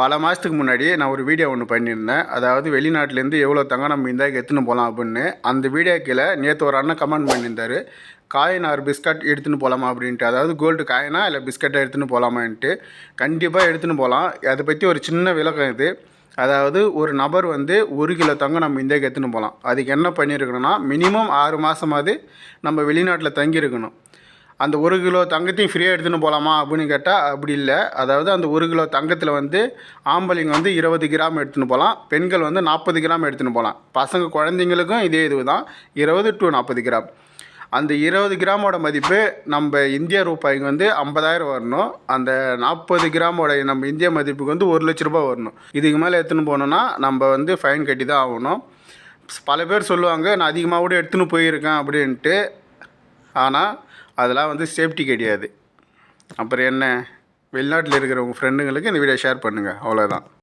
பல மாதத்துக்கு முன்னாடி நான் ஒரு வீடியோ ஒன்று பண்ணியிருந்தேன். அதாவது வெளிநாட்டிலேருந்து எவ்வளோ தங்கம் நம்ம இந்தாக்கு எடுத்துன்னு போகலாம் அப்படின்னு. அந்த வீடியோ கீழே நேற்று ஒரு அண்ணன் கமெண்ட் பண்ணியிருந்தாரு. காயின் ஆர் பிஸ்கட் எடுத்துன்னு போகலாமா அப்படின்ட்டு. அதாவது கோல்டு காயினா இல்லை பிஸ்கட்டை எடுத்துன்னு போகலாமான்ட்டு. கண்டிப்பாக எடுத்துன்னு போகலாம். அதை பற்றி ஒரு சின்ன விளக்கம் இது. அதாவது ஒரு நபர் வந்து ஒரு கிலோ தங்கம் நம்ம இந்தியாவுக்கு எடுத்துன்னு போகலாம். அதுக்கு என்ன பண்ணியிருக்கணும்னா மினிமம் ஆறு மாதமாவது நம்ம வெளிநாட்டில் தங்கியிருக்கணும். அந்த ஒரு கிலோ தங்கத்தையும் ஃப்ரீயாக எடுத்துன்னு போகலாமா அப்படின்னு கேட்டால் அப்படி இல்லை. அதாவது அந்த ஒரு கிலோ தங்கத்தில் வந்து ஆம்பளைங்க வந்து இருபது கிராம் எடுத்துன்னு போகலாம் பெண்கள் வந்து நாற்பது கிராம் எடுத்துன்னு போகலாம் பசங்க குழந்தைங்களுக்கும் இதே இது தான் இருபது டு நாற்பது கிராம். அந்த இருபது கிராமோட மதிப்பு நம்ம இந்திய ரூபாய்க்கு வந்து ஐம்பதாயிரம் வரணும். அந்த நாற்பது கிராமோட நம்ம இந்திய மதிப்புக்கு வந்து ஒரு லட்ச ரூபாய் வரணும். இதுக்கு மேலே எடுத்துன்னு போனோன்னா நம்ம வந்து ஃபைன் கட்டி தான் ஆகணும். பல பேர் சொல்லுவாங்க நான் அதிகமாக கூட எடுத்துன்னு போயிருக்கேன் அப்படின்ட்டு. ஆனால் அதெல்லாம் வந்து சேஃப்டி கிடையாது. அப்புறம் என்ன? வெளிநாட்டில் இருக்கிற உங்கள் ஃப்ரெண்டுங்களுக்கு இந்த வீடியோ ஷேர் பண்ணுங்கள் அவ்வளோதான்